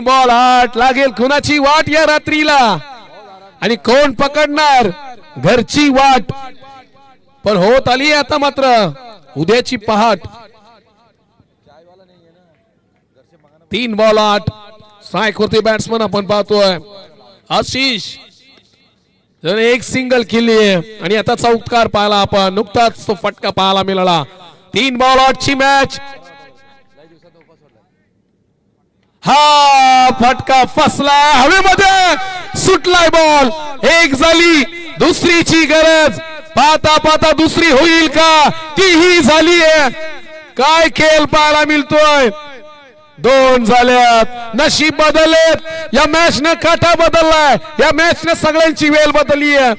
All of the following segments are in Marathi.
बॉल आठ लागेल कुणाची वाट या रात्रीला. आणि कोण पकडणार? घरची वाट. पण होत आली आता मात्र. उद्याची पहाट. तीन बॉल आठ. सायक होते बॅट्समन आपण पाहतोय. आशिष. एक सिंगल केली आहे. आणि आता चौकार पाहिला आपण. नुकताच तो फटका पाहायला मिळाला. तीन बॉल आठची मॅच हा फटका फसला हवेमध्ये सुटलाय बॉल एक झाली दुसरीची गरज. पाहता पाहता दुसरी होईल का? तीही झाली काय खेळ पाहायला मिळतोय? दोन झाल्यात. नशीब बदललेत. या मॅच न काटा बदललाय. या मॅच न सगळ्यांची वेळ बदलली आहे.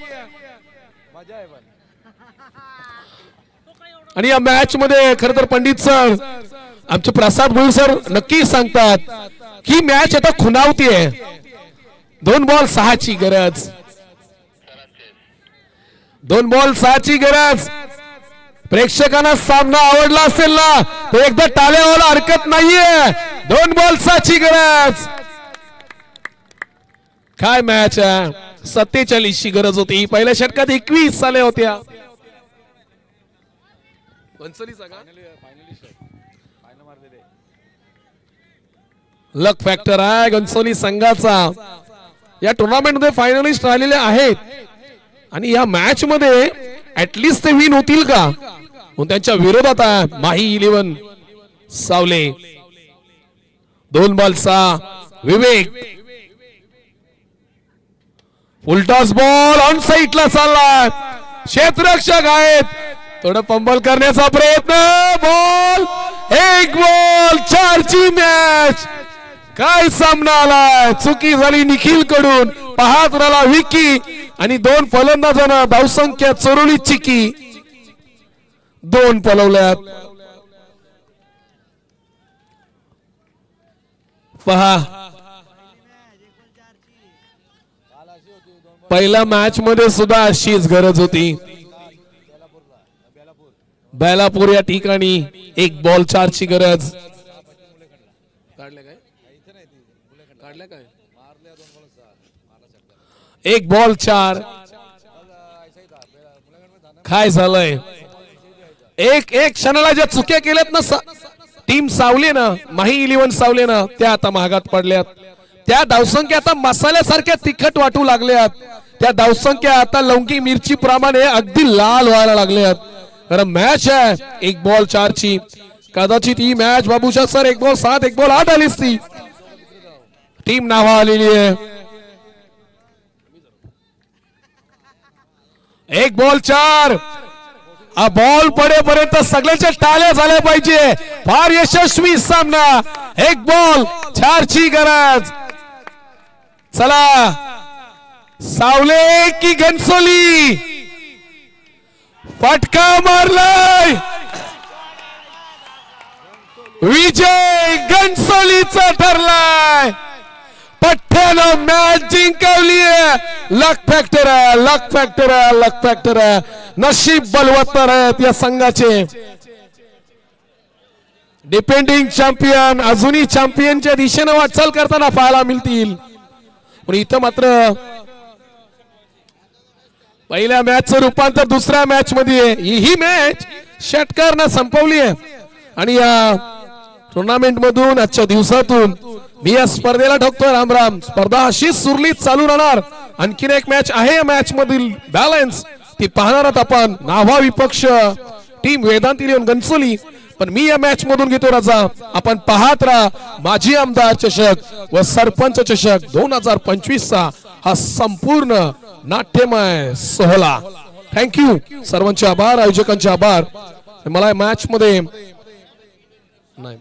आणि या मॅच मध्ये खर तर पंडित सर आमचे प्रसाद भोई सर नक्की सांगतात की मॅच आता खुणावतीये. दोन बॉल सहाची गरज. दोन बॉल सहाची गरज. प्रेक्षकांना सामना आवडला असेल ना तर एकदा टाळ्या व्हायला हरकत नाहीये. दोन बॉल सहाची गरज. काय मॅच आहे? सत्तेचाळीस ची गरज होती. पहिल्या षटकात एकवीस साले होत्या? लक फॅक्टर आहे गंसोली संघाचा. या टुर्नामेंटमध्ये फायनलिस्ट राहिलेले आहेत. आणि या मॅच मध्ये ऍटलिस्ट ते विन होतील का? मग त्यांच्या विरोधात आहे माही इलेव्हन सावले. दोन बॉल सहा विवेक. उलटाच बॉल ऑन साईडला चाललाय. क्षेत्ररक्षक आहेत. थोडं पंबल करण्याचा प्रयत्न. बॉल एक बॉल चारची मॅच काय सामना आला चुकी झाली निखिलकडून पाहत राहिला विकी आणि दोन फलंदाजांना धावसंख्या चोरवली चिकी. दोन पलवल्यात. पहा. पहिल्या मॅच मध्ये सुद्धा अशीच गरज होती. बैलापूर या ठिकाणी एक बॉल चारची गरज. काढले काय? काढल्या काय एक बॉल चार. काय झालंय? एक एक क्षणाला ज्या चुक्या केल्यात ना टीम सावली ना माही इलेव्हन सावले ना त्या आता महागात पडल्यात. त्या धावसंख्या आता मसाल्यासारख्या तिखट वाटू लागल्यात. त्या धावसंख्या आता लवंगी मिरची प्रमाणे अगदी लाल व्हायला लागल्यात. कारण मॅच आहे. एक बॉल चारची. कदाचित ही मॅच बाबूशा सर एक बॉल सात एक बॉल आठ आलीच ती. टीम नावा आलेली आहे. एक बॉल चार. हा बॉल पडेपर्यंत सगळ्यांच्या टाळ्या झाल्या पाहिजे. फार यशस्वी सामना. एक बॉल चारची गरज. चला. सावले की घनसोली. फटका मारलाय. विजय! पठ्ठ्यानं मॅच जिंकवली लक फॅक्टर आहे लक फॅक्टर आहे लक फॅक्टर आहे नशीब बलवत्तर आहेत या संघाचे। डिपेंडिंग चॅम्पियन अजूनही चॅम्पियनच्या दिशेनं वाटचाल करताना पाहायला मिळतील. पण इथं मात्र पहिल्या मॅचचं रूपांतर दुसऱ्या मॅच मध्ये ही मॅच षटकारनं संपवली आहे. आणि या टुर्नामेंट मधून आजच्या दिवसातून मी या स्पर्धेला ठोकतोय राम राम स्पर्धा अशीच सुरलीत चालू राहणार. आणखीन एक मॅच आहे या मॅच मधील बॅलन्स ती पाहणार आहोत आपण नावा विपक्ष टीम वेदांत लिहून गंचोली पण मी या मॅच मधून घेतो राजा. आपण पाहत राहा माजी आमदार चषक व सरपंच चषक दोन हजार पंचवीस चा हा संपूर्ण नाट्यमय सोहळा. थँक्यू सर्वांचे आभार आयोजकांचे आभार. मला मॅच मध्ये नाही.